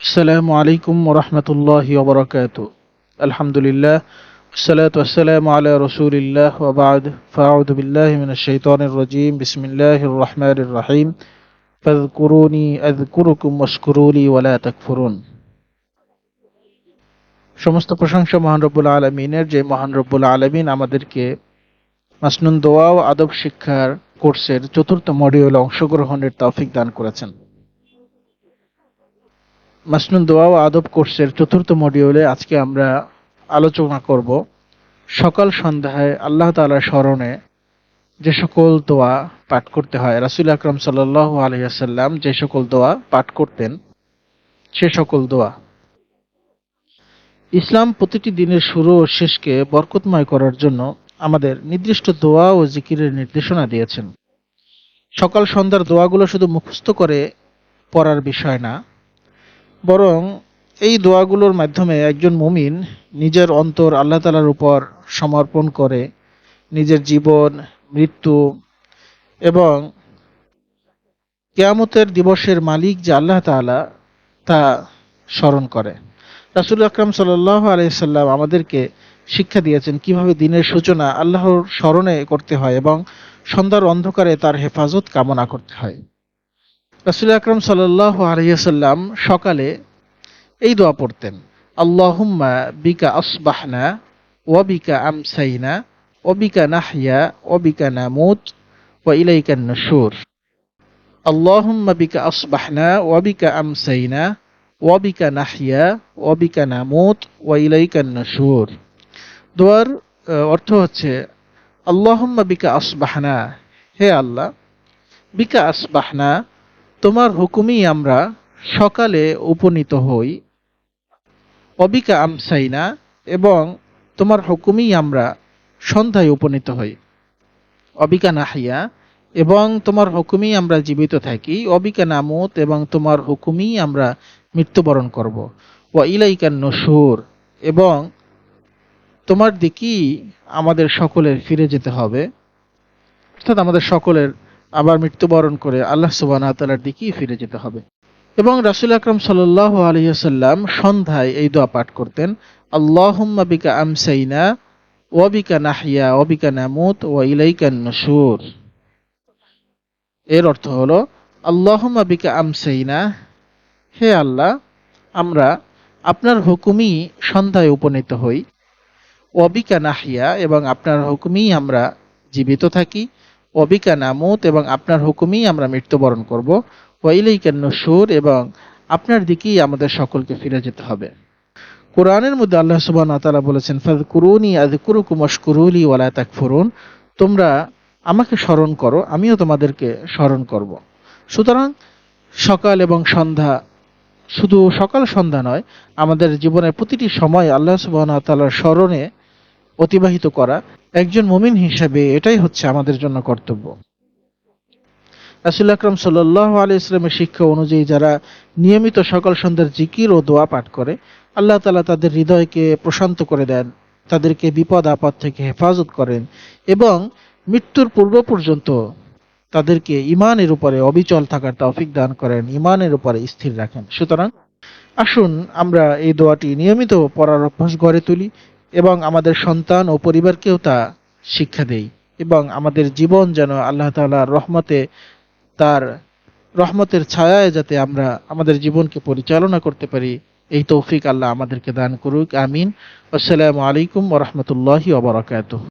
السلام عليكم ورحمة الله وبركاته الحمد لله والصلاة والسلام على رسول الله وبعد فأعوذ بالله من الشيطان الرجيم بسم الله الرحمن الرحيم فاذكروني أذكركم واشكروا لي ولا تكفرون সমস্ত প্রশংসা মহান রব্বুল আলমিনের যে মহান রব্বুল আলমিন আমাদেরকে মাসনুন দোয়া ও আদব শিক্ষার কোর্সের চতুর্থ মডিউলে অংশগ্রহণের তৌফিক দান করেছেন মাসনুন দোয়া ও আদব কোর্সের চতুর্থ মডিউলে আজকে আমরা আলোচনা করব। সকাল সন্ধ্যায় আল্লাহ তাআলার স্মরণে যে সকল দোয়া পাঠ করতে হয়, রাসুল আকরম সাল্লাহ আলহিহাসাল্লাম যে সকল দোয়া পাঠ করতেন, সে সকল দোয়া। ইসলাম প্রতিটি দিনের শুরু ও শেষকে বরকতময় করার জন্য আমাদের নির্দিষ্ট দোয়া ও জিকিরের নির্দেশনা দিয়েছেন। সকাল সন্ধ্যার দোয়াগুলো শুধু মুখস্থ করে পড়ার বিষয় না বরং এই দোয়াগুলোর মাধ্যমে একজন মুমিন নিজের অন্তর আল্লাহ তালার উপর সমর্পণ করে, নিজের জীবন, মৃত্যু এবং কেয়ামতের দিবসের মালিক যে আল্লাহ তাআলা তা স্মরণ করে। রাসুল আকরাম সাল্লাহ আলাইসাল্লাম আমাদেরকে শিক্ষা দিয়েছেন কীভাবে দিনের সূচনা আল্লাহর স্মরণে করতে হয় এবং সন্ধ্যার অন্ধকারে তার হেফাজত কামনা করতে হয়। রাসুল আকরম সাল্লাহ আলহিসাল্লাম সকালে এই দোয়া পড়তেন, আল্লাহুম্মা বিকা আসবাহনা ওয়াবিকা আমসাইনা ওবিকা নাহিয়া ওবিকা নামুত, ওয়া ইলাইকা নশুর। আল্লাহুম্মা বিকা আসবাহনা ওয়াবিকা আমসাইনা ওয়াবিকা নাহিয়া ওয়াবিকা নামুত, ওয়া ইলাইকা নশুর। দোয়ার অর্থ হচ্ছে, আল্লাহুম্মা বিকা আসবাহনা, হে আল্লাহ, বিকা আসবাহনা তোমার হুকুমই আমরা সকালে উপনীত হই। অবিকা আমসাইনা এবং তোমার হুকুমই আমরা সন্ধ্যায় উপনীত হই। অবিকা নাহিয়া এবং তোমার হুকুমই আমরা জীবিত থাকি। অবিকা নামত এবং তোমার হুকুমই আমরা মৃত্যুবরণ করব। ও ইলাইকান নসুর এবং তোমার দিকেই আমাদের সকলের ফিরে যেতে হবে। অর্থাৎ আমাদের সকলের আবার মৃত্যুবরণ করে আল্লাহ সুবাহ তালার দিকেই ফিরে যেতে হবে। এবং রাসুল আকরম সাল্লাহ আলহিহাল্লাম সন্ধ্যায় এই দোয়া পাঠ করতেন, আল্লাহুম্মা আমসাইনা ওয়াবিকা নাহিয়া ওয়াবিকা নামুত ওয়া ইলাইকান নসুর এর অর্থ হলো, আল্লাহুম্মা বিকা আমসাইনা, হে আল্লাহ, আমরা আপনার হুকুমই সন্ধ্যায় উপনীত হই। ওয়াবিকা নাহিয়া এবং আপনার হুকুমই আমরা জীবিত থাকি। অবিকা নামুত এবং আপনার হুকুমেই আমরা মৃত্যুবরণ করব। ওয়াইলাইকান নসুর এবং আপনার দিকেই আমাদের সকলকে ফিরে যেতে হবে। কোরআনের মধ্যে আল্লাহ সুবাহ তাআলা বলেছেন ফাদ কুরুনি আযকুরুকুম ওয়াশকুরুলি ওয়ালা তাকফুরুন। তোমরা আমাকে স্মরণ করো, আমিও তোমাদেরকে স্মরণ করব। সুতরাং সকাল এবং সন্ধ্যা শুধু সকাল সন্ধ্যা নয়, আমাদের জীবনের প্রতিটি সময় আল্লাহ সুবাহ তাআলার স্মরণে অতিবাহিত করা একজন মুমিন হিসেবে এটাই হচ্ছে আমাদের জন্য কর্তব্য। রাসুল আকরম সাল্লাহ আলি ইসলামের শিক্ষা অনুযায়ী যারা নিয়মিত সকাল সন্ধ্যার জিকির ও দোয়া পাঠ করে, আল্লাহ তালা তাদের হৃদয়কে প্রশান্ত করে দেন, তাদেরকে বিপদ আপদ থেকে হেফাজত করেন এবং মৃত্যুর পূর্ব পর্যন্ত তাদেরকে ইমানের উপরে অবিচল থাকার তৌফিক দান করেন ইমানের উপরে স্থির রাখেন। সুতরাং আসুন আমরা এই দোয়াটি নিয়মিত পড়ার অভ্যাস গড়ে তুলি এবং আমাদের সন্তান ও পরিবারকেও তা শিক্ষা দেই। এবং আমাদের জীবন যেন আল্লাহ তালার রহমতে তার রহমতের ছায়ায় যাতে আমরা আমাদের জীবনকে পরিচালনা করতে পারি, এই তৌফিক আল্লাহ আমাদেরকে দান করুক, আমিন। আসসালামু আলাইকুম ওরহমতুল্লাহি ওবরাকাতুহ